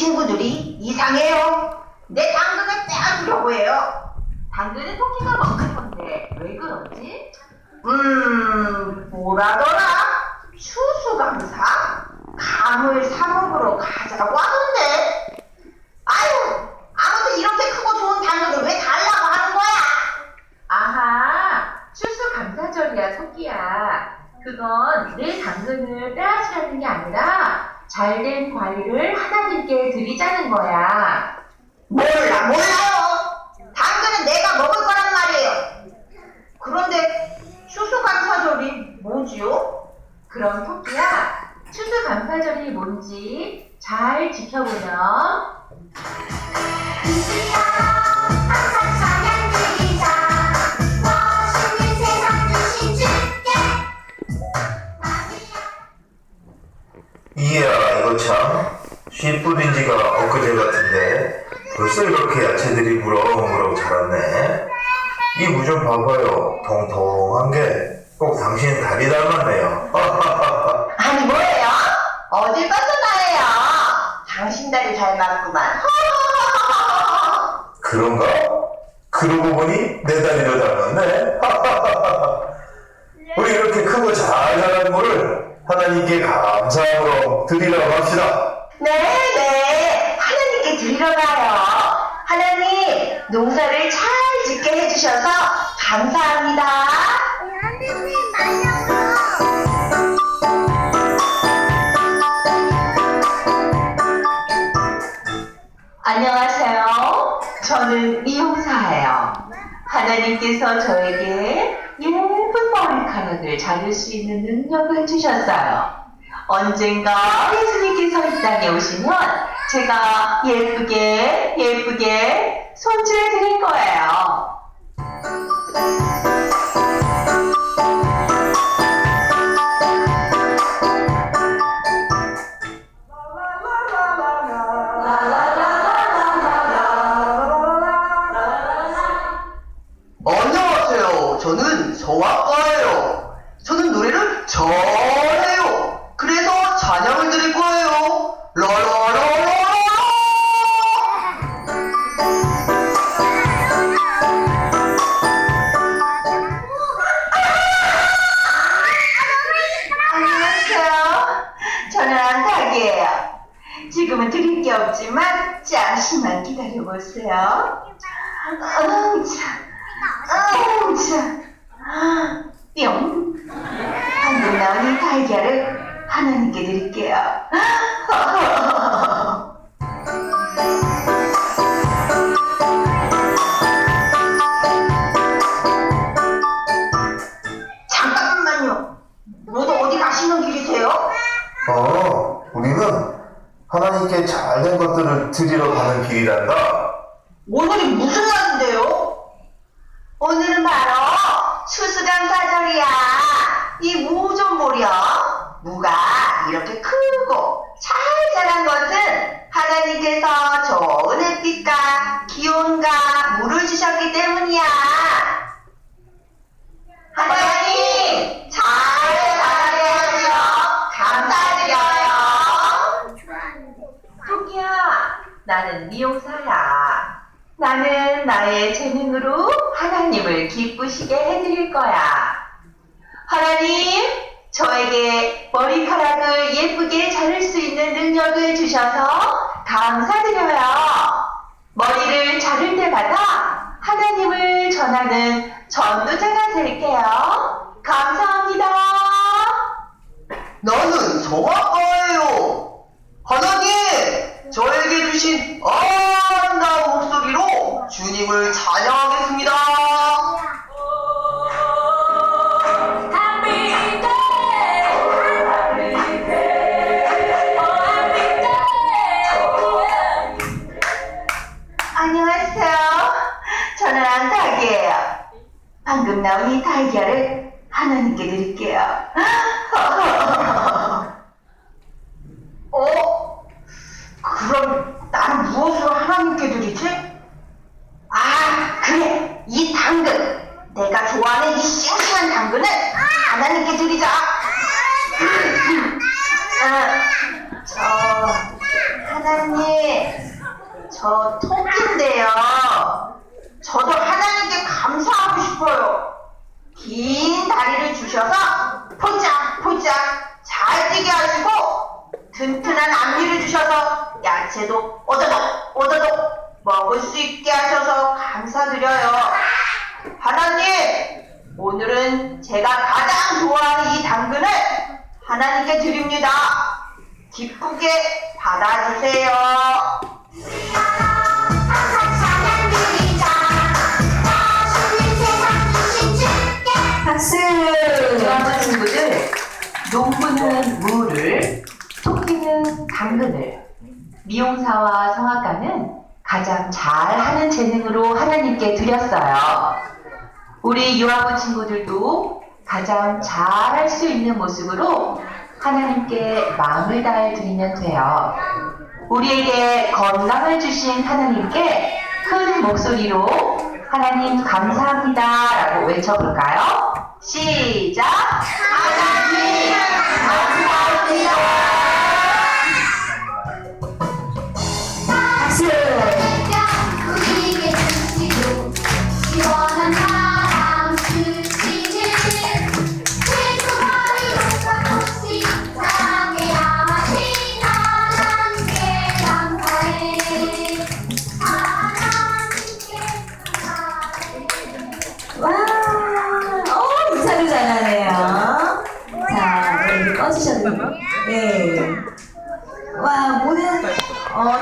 친구들이 이상해요. 내 당근을 빼앗으려고 해요. 당근은 토끼가 먹는 건데 왜 그러지? 음, 뭐라더라? 추수감사? 감을 사 먹으러 가자고 하던데. 아유, 아무튼 이렇게 크고 좋은 당근을 왜 달라고 하는 거야? 아하, 추수감사절이야 토끼야. 그건 내 당근을 빼앗으려는 게 아니라 잘된 과일을 하나님께 드리자는 거야. 몰라, 몰라요. 당근은 내가 먹을 거란 말이에요. 그런데 추수감사절이 뭐지요? 그럼 토끼야, 추수감사절이 뭔지 잘 지켜보면 이야 이거 참씨 뿌린 지가 엊그제 같은데 벌써 이렇게 야채들이 무럭무럭 자랐네 이 무 좀 봐봐요 통통한 게 꼭 당신 다리 닮았네요 아니, 뭐예요? 어딜 봐서 나예요. 당신 다리 닮았구만. 그런가? 그러고 보니 내 다리도 닮았네 우리 이렇게 크고 잘 자란 물을 하나님께 감사함으로 드리라고 합시다 네, 네. 하나님께 드리러 가요. 하나님, 농사를 잘 짓게 해주셔서 감사합니다. 하느님 만나요 안녕하세요. 저는 이용사예요. 하나님께서 저에게 예쁜 머리카락을 자를 수 있는 능력을 주셨어요. 언젠가 예수님께서 이 땅에 오시면 제가 예쁘게 예쁘게 손질해 드릴 거예요. 안녕하세요. 저는 성악가예요. 저는 노래를 잘 지금은 드릴 게 없지만 잠시만 기다려보세요. 응, 참. 응, 드리러 가는 길이란다. 오늘이 무슨 날인데요? 오늘은 바로 추수감사절이야. 이 무 좀 보렴. 무가 이렇게 크고 잘 자란 것은 하나님께서 좋은 햇빛과 기온과 물을 주셨기 때문이야. 하나님, 잘 자라야죠. 감사드려요. 토끼야, 나는 미용사야. 나는 나의 재능으로 하나님을 기쁘시게 해드릴 거야. 하나님, 저에게 머리카락을 예쁘게 자를 수 있는 능력을 주셔서 감사드려요. 머리를 자를 때마다 하나님을 전하는 전도자가 될게요. 감사합니다. 나는 성악 방금 나온 이 달걀을 하나님께 드릴게요. 어? 그럼 난 무엇으로 하나님께 드리지? 아, 그래. 이 당근. 내가 좋아하는 이 싱싱한 당근을 하나님께 드리자. 아, 저, 하나 하나님, 저 토끼인데요. 저도 하나님께 감사하고 싶어요. 긴 다리를 주셔서 포짝포짝 잘 뛰게 하시고 튼튼한 앞니를 주셔서 야채도 오도독 오도독 먹을 수 있게 하셔서 감사드려요. 하나님, 오늘은 제가 가장 좋아하는 이 당근을 하나님께 드립니다. 기쁘게 받아주세요. 농부는 무를, 토끼는 당근을, 미용사와 성악가는 가장 잘하는 재능으로 하나님께 드렸어요. 우리 유아부 친구들도 가장 잘할 수 있는 모습으로 하나님께 마음을 다해 드리면 돼요. 우리에게 건강을 주신 하나님께 큰 목소리로 하나님 감사합니다 라고 외쳐볼까요? 시작! 하나님 감사합니다! 네. 와, 모든, 어,